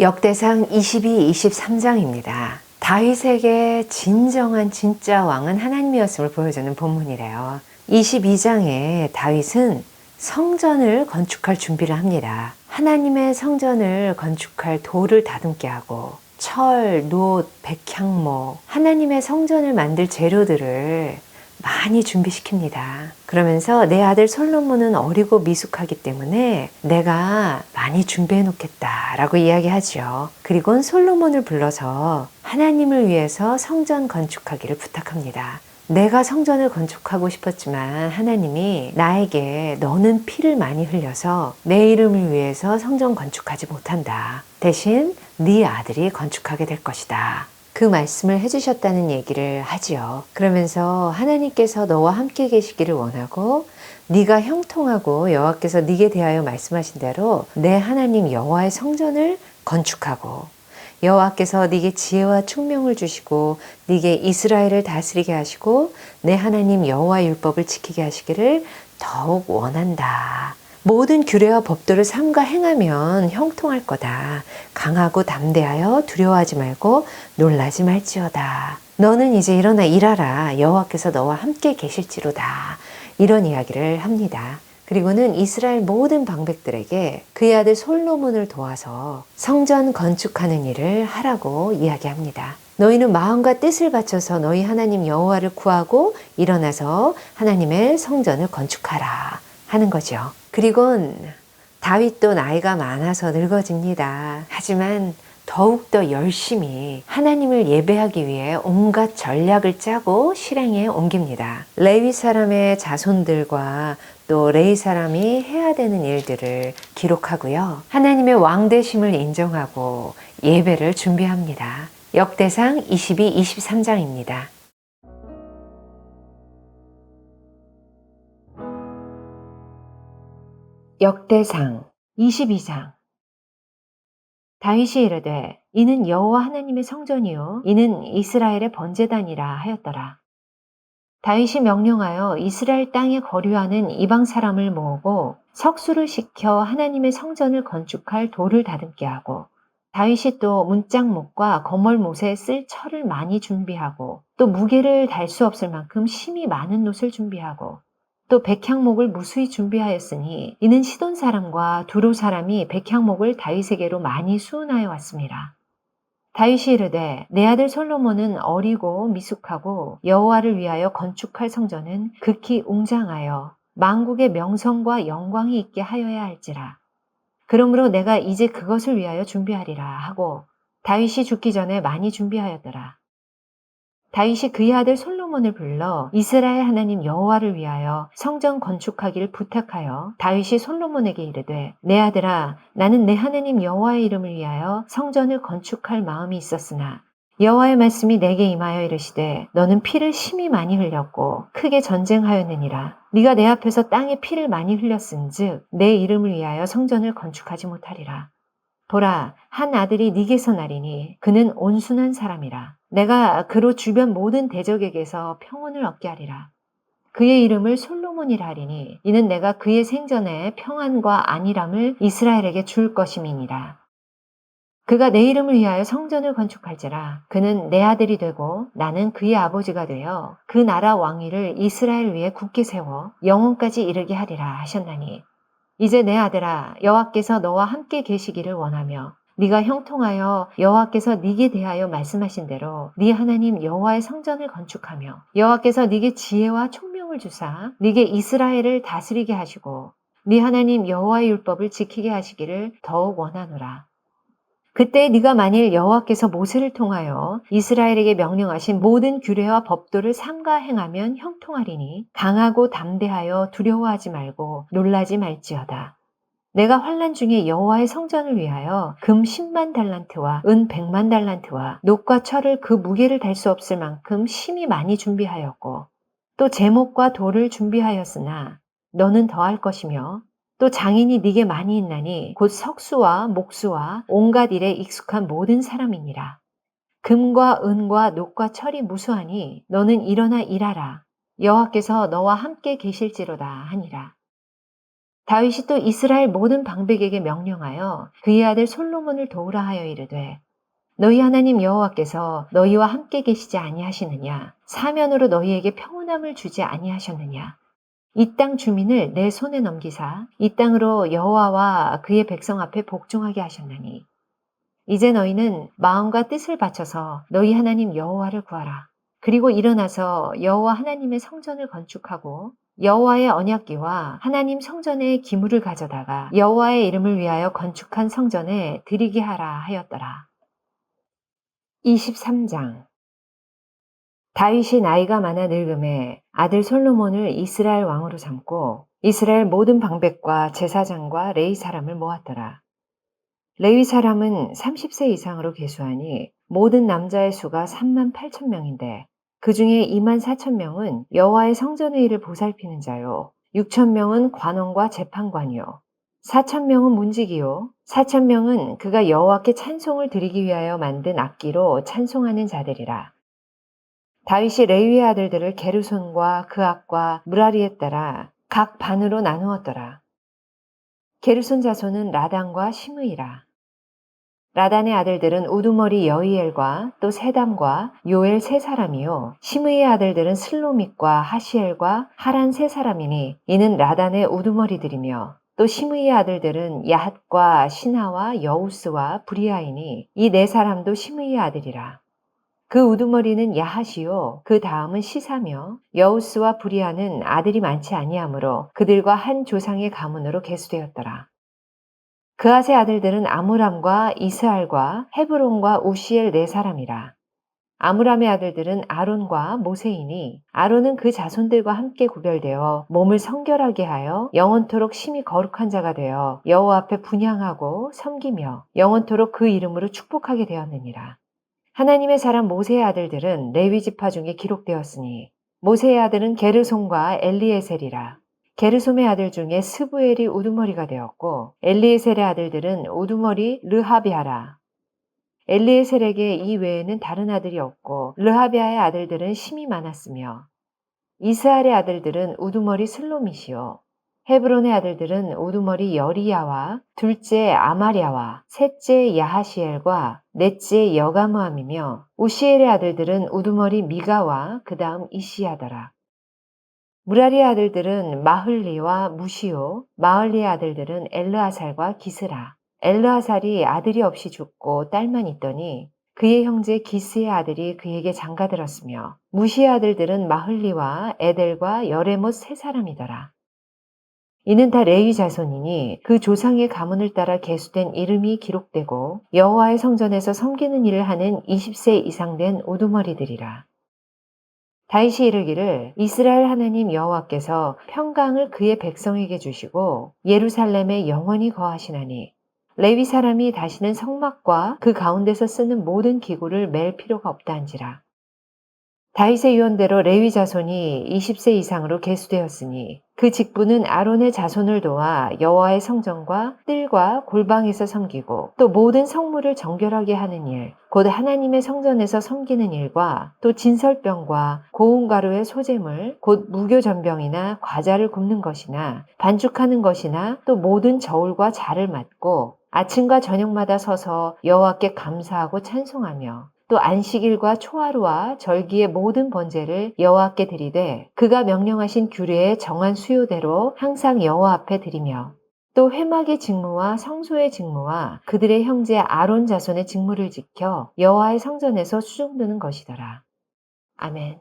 역대상 22, 23장입니다. 다윗에게 진정한 진짜 왕은 하나님이었음을 보여주는 본문이래요. 22장에 다윗은 성전을 건축할 준비를 합니다. 하나님의 성전을 건축할 돌을 다듬게 하고 철, 놋, 백향목, 하나님의 성전을 만들 재료들을 많이 준비시킵니다. 그러면서 내 아들 솔로몬은 어리고 미숙하기 때문에 내가 많이 준비해 놓겠다라고 이야기하죠. 그리고 솔로몬을 불러서 하나님을 위해서 성전 건축하기를 부탁합니다. 내가 성전을 건축하고 싶었지만 하나님이 나에게 너는 피를 많이 흘려서 내 이름을 위해서 성전 건축하지 못한다. 대신 네 아들이 건축하게 될 것이다. 그 말씀을 해주셨다는 얘기를 하지요. 그러면서 하나님께서 너와 함께 계시기를 원하고 네가 형통하고 여호와께서 네게 대하여 말씀하신 대로 내 하나님 여호와의 성전을 건축하고 여호와께서 네게 지혜와 총명을 주시고 네게 이스라엘을 다스리게 하시고 내 하나님 여호와 의 율법을 지키게 하시기를 더욱 원한다. 모든 규례와 법도를 삼가 행하면 형통할 거다. 강하고 담대하여 두려워하지 말고 놀라지 말지어다. 너는 이제 일어나 일하라. 여호와께서 너와 함께 계실지로다. 이런 이야기를 합니다. 그리고는 이스라엘 모든 방백들에게 그의 아들 솔로몬을 도와서 성전 건축하는 일을 하라고 이야기합니다. 너희는 마음과 뜻을 바쳐서 너희 하나님 여호와를 구하고 일어나서 하나님의 성전을 건축하라 하는 거죠. 그리곤 다윗도 나이가 많아서 늙어집니다. 하지만 더욱더 열심히 하나님을 예배하기 위해 온갖 전략을 짜고 실행에 옮깁니다. 레위 사람의 자손들과 또 레이 사람이 해야 되는 일들을 기록하고요. 하나님의 왕대심을 인정하고 예배를 준비합니다. 역대상 22, 23장입니다. 역대상 22장 다윗이 이르되 이는 여호와 하나님의 성전이요 이는 이스라엘의 번제단이라 하였더라. 다윗이 명령하여 이스라엘 땅에 거류하는 이방 사람을 모으고 석수를 시켜 하나님의 성전을 건축할 돌을 다듬게 하고 다윗이 또 문짝목과 거멀못에 쓸 철을 많이 준비하고 또 무게를 달 수 없을 만큼 심이 많은 놋을 준비하고 또 백향목을 무수히 준비하였으니 이는 시돈 사람과 두로 사람이 백향목을 다윗에게로 많이 수운하여 왔습니다. 다윗이 이르되 내 아들 솔로몬은 어리고 미숙하고 여호와를 위하여 건축할 성전은 극히 웅장하여 만국의 명성과 영광이 있게 하여야 할지라. 그러므로 내가 이제 그것을 위하여 준비하리라 하고 다윗이 죽기 전에 많이 준비하였더라. 다윗이 그의 아들 솔로몬 을 불러 이스라엘 하나님 여호와를 위하여 성전 건축하기를 부탁하여 다윗이 솔로몬에게 이르되 내 아들아 나는 내 하나님 여호와의 이름을 위하여 성전을 건축할 마음이 있었으나 여호와의 말씀이 내게 임하여 이르시되 너는 피를 심히 많이 흘렸고 크게 전쟁하였느니라. 네가 내 앞에서 땅에 피를 많이 흘렸은즉 내 이름을 위하여 성전을 건축하지 못하리라. 보라 한 아들이 네게서 나리니 그는 온순한 사람이라 내가 그로 주변 모든 대적에게서 평온을 얻게 하리라. 그의 이름을 솔로몬이라 하리니 이는 내가 그의 생전에 평안과 안일함을 이스라엘에게 줄 것임이니라. 그가 내 이름을 위하여 성전을 건축할지라 그는 내 아들이 되고 나는 그의 아버지가 되어 그 나라 왕위를 이스라엘 위에 굳게 세워 영원까지 이르게 하리라 하셨나니 이제 내 아들아 여호와께서 너와 함께 계시기를 원하며 네가 형통하여 여호와께서 네게 대하여 말씀하신 대로 네 하나님 여호와의 성전을 건축하며 여호와께서 네게 지혜와 총명을 주사 네게 이스라엘을 다스리게 하시고 네 하나님 여호와의 율법을 지키게 하시기를 더욱 원하노라. 그때 네가 만일 여호와께서 모세를 통하여 이스라엘에게 명령하신 모든 규례와 법도를 삼가 행하면 형통하리니 강하고 담대하여 두려워하지 말고 놀라지 말지어다. 내가 환란 중에 여호와의 성전을 위하여 금 10만 달란트와 은 100만 달란트와 녹과 철을 그 무게를 달 수 없을 만큼 심히 많이 준비하였고 또 제목과 돌을 준비하였으나 너는 더할 것이며 또 장인이 네게 많이 있나니 곧 석수와 목수와 온갖 일에 익숙한 모든 사람이니라. 금과 은과 녹과 철이 무수하니 너는 일어나 일하라. 여호와께서 너와 함께 계실지로다 하니라. 다윗이 또 이스라엘 모든 방백에게 명령하여 그의 아들 솔로몬을 도우라 하여 이르되 너희 하나님 여호와께서 너희와 함께 계시지 아니하시느냐? 사면으로 너희에게 평온함을 주지 아니하셨느냐? 이 땅 주민을 내 손에 넘기사 이 땅으로 여호와와 그의 백성 앞에 복종하게 하셨나니 이제 너희는 마음과 뜻을 바쳐서 너희 하나님 여호와를 구하라. 그리고 일어나서 여호와 하나님의 성전을 건축하고 여호와의 언약궤와 하나님 성전의 기물을 가져다가 여호와의 이름을 위하여 건축한 성전에 드리게 하라 하였더라. 23장 다윗이 나이가 많아 늙음에 아들 솔로몬을 이스라엘 왕으로 삼고 이스라엘 모든 방백과 제사장과 레이 사람을 모았더라. 레위 사람은 30세 이상으로 계수하니 모든 남자의 수가 3만 8천 명인데 그 중에 2만 4천 명은 여호와의 성전의 일을 보살피는 자요 6천 명은 관원과 재판관이요 4천 명은 문지기요 4천 명은 그가 여호와께 찬송을 드리기 위하여 만든 악기로 찬송하는 자들이라. 다윗이 레위의 아들들을 게르손과 그악과 무라리에 따라 각 반으로 나누었더라. 게르손 자손은 라단과 시므이라. 라단의 아들들은 우두머리 여이엘과 또 세담과 요엘 세 사람이요. 시므이의 아들들은 슬로믹과 하시엘과 하란 세 사람이니 이는 라단의 우두머리들이며 또 시므이의 아들들은 야핫과 시나와 여우스와 브리아이니 이 네 사람도 시므이의 아들이라. 그 우두머리는 야핫이요 그 다음은 시사며 여우스와 브리아는 아들이 많지 아니하므로 그들과 한 조상의 가문으로 계수되었더라. 그아의 아들들은 아무람과 이스알과 헤브론과 우시엘 네 사람이라. 아므람의 아들들은 아론과 모세이니 아론은 그 자손들과 함께 구별되어 몸을 성결하게 하여 영원토록 심히 거룩한 자가 되어 여호와 앞에 분양하고 섬기며 영원토록 그 이름으로 축복하게 되었느니라. 하나님의 사람 모세의 아들들은 레위 지파 중에 기록되었으니 모세의 아들은 게르손과 엘리에셀이라. 게르솜의 아들 중에 스부엘이 우두머리가 되었고 엘리에셀의 아들들은 우두머리 르하비아라. 엘리에셀에게 이 외에는 다른 아들이 없고 르하비아의 아들들은 심이 많았으며 이스알의 아들들은 우두머리 슬로미시요 헤브론의 아들들은 우두머리 여리야와 둘째 아마리아와 셋째 야하시엘과 넷째 여가무함이며 우시엘의 아들들은 우두머리 미가와 그 다음 이시야더라. 무라리의 아들들은 마흘리와 무시오, 마흘리의 아들들은 엘르아살과 기스라. 엘르아살이 아들이 없이 죽고 딸만 있더니 그의 형제 기스의 아들이 그에게 장가들었으며 무시의 아들들은 마흘리와 에델과 여레못 세 사람이더라. 이는 다 레위 자손이니 그 조상의 가문을 따라 계수된 이름이 기록되고 여호와의 성전에서 섬기는 일을 하는 20세 이상 된 우두머리들이라. 다윗이 이르기를 이스라엘 하나님 여호와께서 평강을 그의 백성에게 주시고 예루살렘에 영원히 거하시나니 레위 사람이 다시는 성막과 그 가운데서 쓰는 모든 기구를 맬 필요가 없다한지라. 다윗의 유언대로 레위 자손이 20세 이상으로 계수되었으니 그 직분은 아론의 자손을 도와 여호와의 성전과 뜰과 골방에서 섬기고 또 모든 성물을 정결하게 하는 일, 곧 하나님의 성전에서 섬기는 일과 또 진설병과 고운 가루의 소재물, 곧 무교 전병이나 과자를 굽는 것이나 반죽하는 것이나 또 모든 저울과 자를 맡고 아침과 저녁마다 서서 여호와께 감사하고 찬송하며 또 안식일과 초하루와 절기의 모든 번제를 여호와께 드리되 그가 명령하신 규례의 정한 수요대로 항상 여호와 앞에 드리며 또 회막의 직무와 성소의 직무와 그들의 형제 아론 자손의 직무를 지켜 여호와의 성전에서 수종드는 것이더라. 아멘.